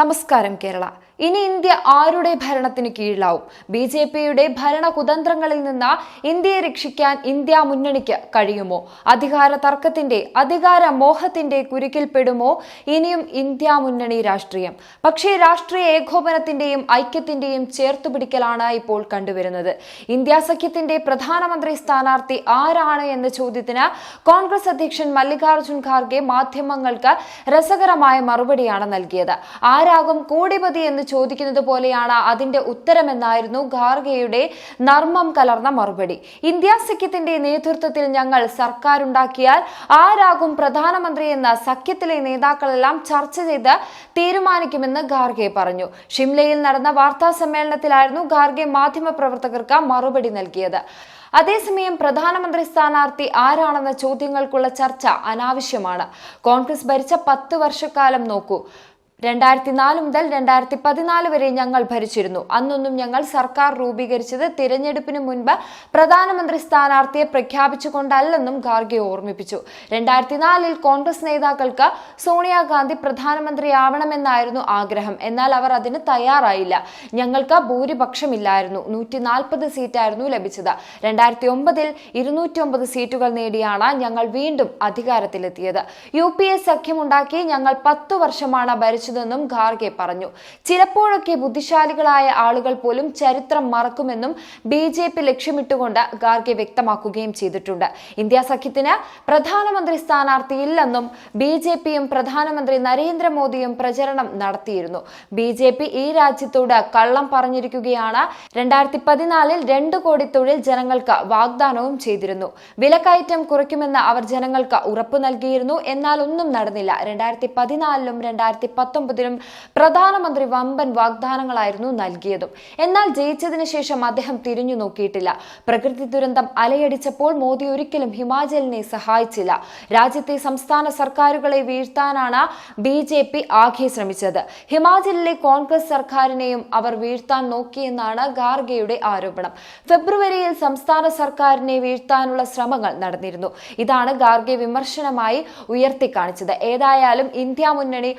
നമസ്കാരം കേരള. ഇനി ഇന്ത്യ ആരുടെ ഭരണത്തിന് കീഴിലാവും? ബി ജെ പിയുടെ ഭരണ കുതന്ത്രങ്ങളിൽ നിന്ന് ഇന്ത്യയെ രക്ഷിക്കാൻ ഇന്ത്യ മുന്നണിക്ക് കഴിയുമോ? അധികാര തർക്കത്തിന്റെ അധികാര മോഹത്തിന്റെ കുരുക്കിൽപ്പെടുമോ? ഇനിയും ഇന്ത്യ മുന്നണി രാഷ്ട്രീയം. പക്ഷേ രാഷ്ട്രീയ ഏകോപനത്തിന്റെയും ഐക്യത്തിന്റെയും ചേർത്തുപിടിക്കലാണ് ഇപ്പോൾ കണ്ടുവരുന്നത്. ഇന്ത്യ സഖ്യത്തിന്റെ പ്രധാനമന്ത്രി സ്ഥാനാർത്ഥി ആരാണ് എന്ന ചോദ്യത്തിന് കോൺഗ്രസ് അധ്യക്ഷൻ മല്ലികാർജുൻ ഖാർഗെ മാധ്യമങ്ങൾക്ക് രസകരമായ മറുപടിയാണ് നൽകിയത്. ആരാകും കോടിപതി എന്ന് ചോദിക്കുന്നത് പോലെയാണ് അതിന്റെ ഉത്തരമെന്നായിരുന്നു ഖാർഗെയുടെ നർമ്മം കലർന്ന മറുപടി. ഇന്ത്യ സഖ്യത്തിന്റെ നേതൃത്വത്തിൽ ഞങ്ങൾ സർക്കാരുണ്ടാക്കിയാൽ ആരാകും പ്രധാനമന്ത്രി എന്ന സഖ്യത്തിലെ നേതാക്കളെല്ലാം ചർച്ച ചെയ്ത് തീരുമാനിക്കുമെന്ന് ഖാർഗെ പറഞ്ഞു. ഷിംലയിൽ നടന്ന വാർത്താ സമ്മേളനത്തിലായിരുന്നു ഖാർഗെ മാധ്യമപ്രവർത്തകർക്ക് മറുപടി നൽകിയത്. അതേസമയം പ്രധാനമന്ത്രി സ്ഥാനാർത്ഥി ആരാണെന്ന ചോദ്യങ്ങൾക്കുള്ള ചർച്ച അനാവശ്യമാണ്. കോൺഗ്രസ് ഭരിച്ച പത്ത് വർഷക്കാലം നോക്കൂ. രണ്ടായിരത്തി നാല് മുതൽ രണ്ടായിരത്തി പതിനാല് വരെ ഞങ്ങൾ ഭരിച്ചിരുന്നു. അന്നൊന്നും ഞങ്ങൾ സർക്കാർ രൂപീകരിച്ചത് തിരഞ്ഞെടുപ്പിന് മുൻപ് പ്രധാനമന്ത്രി സ്ഥാനാർത്ഥിയെ പ്രഖ്യാപിച്ചുകൊണ്ടല്ലെന്നും ഖാർഗെ ഓർമ്മിപ്പിച്ചു. രണ്ടായിരത്തി നാലിൽ കോൺഗ്രസ് നേതാക്കൾക്ക് സോണിയാഗാന്ധി പ്രധാനമന്ത്രിയാവണമെന്നായിരുന്നു ആഗ്രഹം. എന്നാൽ അവർ അതിന് തയ്യാറായില്ല. ഞങ്ങൾക്ക് ഭൂരിപക്ഷമില്ലായിരുന്നു. നൂറ്റി നാൽപ്പത് സീറ്റായിരുന്നു ലഭിച്ചത്. രണ്ടായിരത്തി ഒമ്പതിൽ ഇരുന്നൂറ്റി ഒമ്പത് സീറ്റുകൾ നേടിയാണ് ഞങ്ങൾ വീണ്ടും അധികാരത്തിലെത്തിയത്. യു പി എ സഖ്യമുണ്ടാക്കി ഞങ്ങൾ പത്തു വർഷമാണ് ഭരിച്ചതെന്നും ഖാർഗെ പറഞ്ഞു. ചിലപ്പോഴൊക്കെ ബുദ്ധിശാലികളായ ആളുകൾ പോലും ചരിത്രം മറക്കുമെന്നും ബി ജെ പി ലക്ഷ്യമിട്ടുകൊണ്ട് ഖാർഗെ വ്യക്തമാക്കുകയും ചെയ്തിട്ടുണ്ട്. ഇന്ത്യ സഖ്യത്തിന് പ്രധാനമന്ത്രി സ്ഥാനാർത്ഥിയില്ലെന്നും ബി ജെ പിയും പ്രധാനമന്ത്രി നരേന്ദ്രമോദിയും പ്രചരണം നടത്തിയിരുന്നു. ബി ജെ പി ഈ രാജ്യത്തോട് കള്ളം പറഞ്ഞിരിക്കുകയാണ്. രണ്ടായിരത്തി പതിനാലിൽ രണ്ട് കോടി തൊഴിൽ ജനങ്ങൾക്ക് വാഗ്ദാനവും ചെയ്തിരുന്നു. വിലക്കയറ്റം കുറയ്ക്കുമെന്ന് അവർ ജനങ്ങൾക്ക് ഉറപ്പു നൽകിയിരുന്നു. എന്നാൽ ഒന്നും നടന്നില്ല. രണ്ടായിരത്തി പതിനാലിലും രണ്ടായിരത്തി പത്തൊമ്പതിലും പ്രധാനമന്ത്രി വമ്പൻ വാഗ്ദാനങ്ങളായിരുന്നു നൽകിയതും. എന്നാൽ ജയിച്ചതിന് ശേഷം അദ്ദേഹം തിരിഞ്ഞു നോക്കിയിട്ടില്ല. പ്രകൃതി ദുരന്തം അലയടിച്ചപ്പോൾ മോദി ഒരിക്കലും ഹിമാചലിനെ സഹായിച്ചില്ല. രാജ്യത്തെ സംസ്ഥാന സർക്കാരുകളെ വീഴ്ത്താനാണ് ബി ജെ പി ആകെ ശ്രമിച്ചത്. ഹിമാചലിലെ കോൺഗ്രസ് സർക്കാരിനെയും അവർ വീഴ്ത്താൻ നോക്കിയെന്നാണ് ഗാർഗയുടെ ആരോപണം. ഫെബ്രുവരിയിൽ സംസ്ഥാന സർക്കാരിനെ വീഴ്ത്താനുള്ള ശ്രമങ്ങൾ നടന്നിരുന്നു. ഇതാണ് ഗാർഗെ വിമർശനമായി ഉയർത്തിക്കാണിച്ചത്. ഏതായാലും ഇന്ത്യ മുന്നണി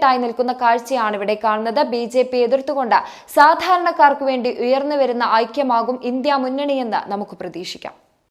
ഒറ്റക്കെട്ടായി നിൽക്കുന്ന കാഴ്ചയാണ് ഇവിടെ കാണുന്നത്. ബി ജെ പി എതിർത്തുകൊണ്ട് സാധാരണക്കാർക്ക് വേണ്ടി ഉയർന്നു വരുന്ന ഐക്യമാകും ഇന്ത്യ മുന്നണിയെന്ന് നമുക്ക് പ്രതീക്ഷിക്കാം.